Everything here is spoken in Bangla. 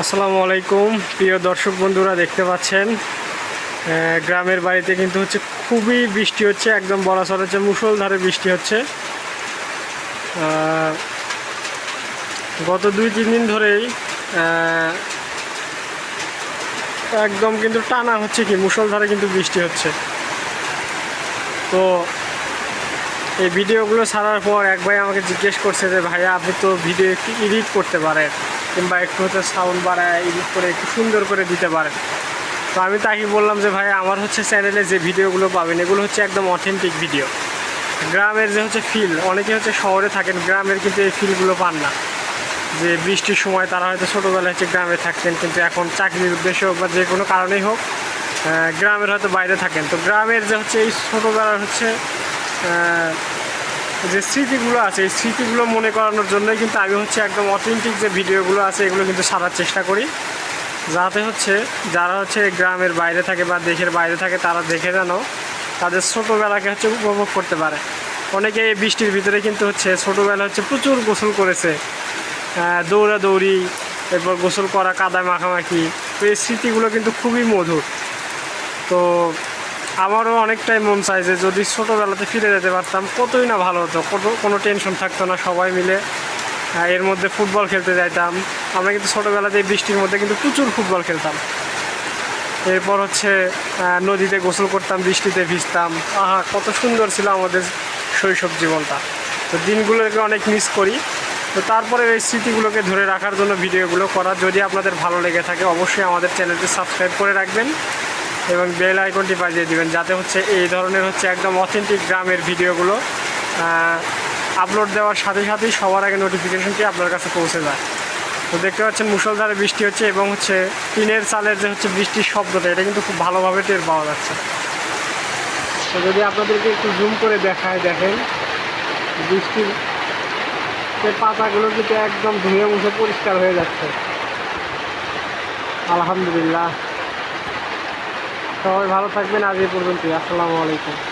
আসসালামু আলাইকুম। প্রিয় দর্শক বন্ধুরা, দেখতে পাচ্ছেন গ্রামের বাড়িতে কিন্তু হচ্ছে খুবই বৃষ্টি হচ্ছে, একদম চলে হচ্ছে মুষলধারে বৃষ্টি হচ্ছে। গত দুই, তিন দিন ধরেই একদম কিন্তু টানা হচ্ছে কি মুষলধারে কিন্তু বৃষ্টি হচ্ছে। তো এই ভিডিওগুলো ছাড়ার পর এক ভাই আমাকে জিজ্ঞেস করছে যে, ভাইয়া, আপনি তো ভিডিও একটু এডিট করতে পারেন। কিংবা একটু হচ্ছে সাউন্ড বাড়ায় এডিট করে একটু সুন্দর করে দিতে পারেন তো আমি তাকে বললাম যে, ভাই, আমার হচ্ছে চ্যানেলে যে ভিডিওগুলো পাবেন, এগুলো হচ্ছে একদম অথেন্টিক ভিডিও গ্রামের যে হচ্ছে ফিল অনেকে হচ্ছে শহরে থাকেন, গ্রামের কিন্তু এই ফিলগুলো পান না। যে বৃষ্টির সময় তারা হয়তো ছোটোবেলায় হচ্ছে গ্রামে থাকতেন, কিন্তু এখন চাকরির উদ্দেশ্যে হোক বা যে কোনো কারণেই হোক গ্রামের হয়তো বাইরে থাকেন। তো গ্রামের যে হচ্ছে এই ছোটোবেলার হচ্ছে যে স্মৃতিগুলো আছে, এই স্মৃতিগুলো মনে করানোর জন্যই কিন্তু আমি হচ্ছে একদম অথেন্টিক যে ভিডিওগুলো আছে, এগুলো কিন্তু সারার চেষ্টা করি। যাতে হচ্ছে যারা হচ্ছে গ্রামের বাইরে থাকে বা দেশের বাইরে থাকে, তারা দেখে যেন তাদের ছোটোবেলাকে হচ্ছে উপভোগ করতে পারে। অনেকে এই বৃষ্টির ভিতরে কিন্তু হচ্ছে ছোটোবেলা হচ্ছে প্রচুর গোসল করেছে। দৌড়াদৌড়ি, এরপর গোসল করা কাদায় মাখামাখি, তো এই স্মৃতিগুলো কিন্তু খুবই মধুর। তো আমারও অনেকটাই মন যে যদি ছোটোবেলাতে ফিরে যেতে পারতাম, কতই না ভালো হতো, কত, কোনো টেনশন থাকতো না, সবাই মিলে এর মধ্যে ফুটবল খেলতে যাইতাম। আমরা কিন্তু ছোটোবেলাতে বৃষ্টির মধ্যে কিন্তু প্রচুর ফুটবল খেলতাম। এরপর হচ্ছে নদীতে গোসল করতাম, বৃষ্টিতে ভিজতাম। আহা, কত সুন্দর ছিল আমাদের শৈশব জীবনটা। তো দিনগুলোকে অনেক মিস করি। তো তারপরে এই স্মৃতিগুলোকে ধরে রাখার জন্য ভিডিওগুলো করা। যদি আপনাদের ভালো লেগে থাকে, অবশ্যই আমাদের চ্যানেলটি সাবস্ক্রাইব করে রাখবেন। এবং বেল আইকনটি বাজিয়ে দিবেন, যাতে হচ্ছে এই ধরনের হচ্ছে একদম অথেন্টিক গ্রামের ভিডিওগুলো আপলোড দেওয়ার সাথে সাথেই সবার আগে নোটিফিকেশনটি আপনার কাছে পৌঁছে যায়। তো দেখতে পাচ্ছেন মুষলধারে বৃষ্টি হচ্ছে এবং হচ্ছে টিনের চালের যে হচ্ছে বৃষ্টির শব্দটা, এটা কিন্তু খুব ভালোভাবে টের পাওয়া যাচ্ছে। তো যদি আপনাদেরকে একটু জুম করে দেখায় দেখেন, বৃষ্টির পাতাগুলো কিন্তু একদম ধুয়ে মুছে পরিষ্কার হয়ে যাচ্ছে। আলহামদুলিল্লাহ। সবাই ভালো থাকবেন আজকে পর্যন্ত পর্যন্তই। আসসালামু আলাইকুম।